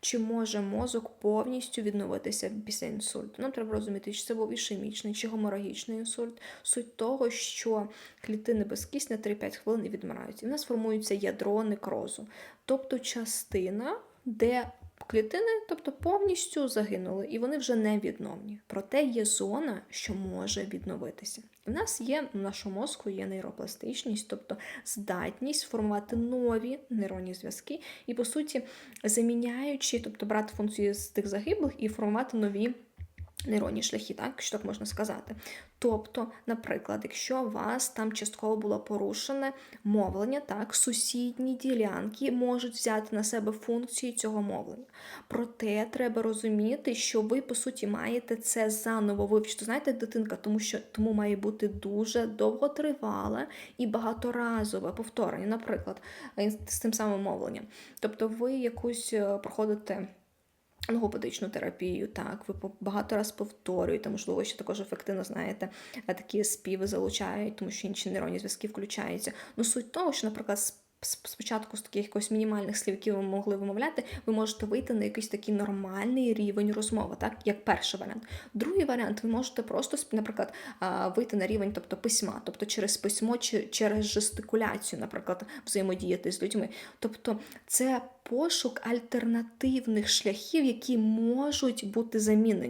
Чи може мозок повністю відновитися після інсульту? Нам треба розуміти, чи це був ішемічний, чи гоморагічний інсульт. Суть того, що клітини без кисня 3-5 хвилин і відмирають. І в нас формується ядро некрозу, тобто частина, де клітини, тобто повністю загинули, і вони вже не відновні. Проте є зона, що може відновитися. У нас є в нашому мозку є нейропластичність, тобто здатність формувати нові нейронні зв'язки, і по суті заміняючи, тобто брати функції з тих загиблих і формувати нові. Нейронні шляхи, так, якщо так можна сказати. Тобто, наприклад, якщо у вас там частково було порушене мовлення, так, сусідні ділянки можуть взяти на себе функції цього мовлення. Проте треба розуміти, що ви, по суті, маєте це заново вивчити. Знаєте, дитинка, тому що тому має бути дуже довготривале і багаторазове повторення, наприклад, з тим самим мовленням. Тобто, ви якусь е, проходите логопедичну терапію, так, ви багато раз повторюєте, можливо, ще також ефективно знаєте, е, такі співи залучають, тому що інші нейронні зв'язки включаються. Ну, суть того, що, наприклад, спочатку з таких якось мінімальних слів, які ви могли вимовляти, ви можете вийти на якийсь такий нормальний рівень розмови, так, як перший варіант. Другий варіант, ви можете просто, наприклад, вийти на рівень тобто, письма, тобто через письмо чи через жестикуляцію, наприклад, взаємодіяти з людьми. Тобто це пошук альтернативних шляхів, які можуть бути замінені.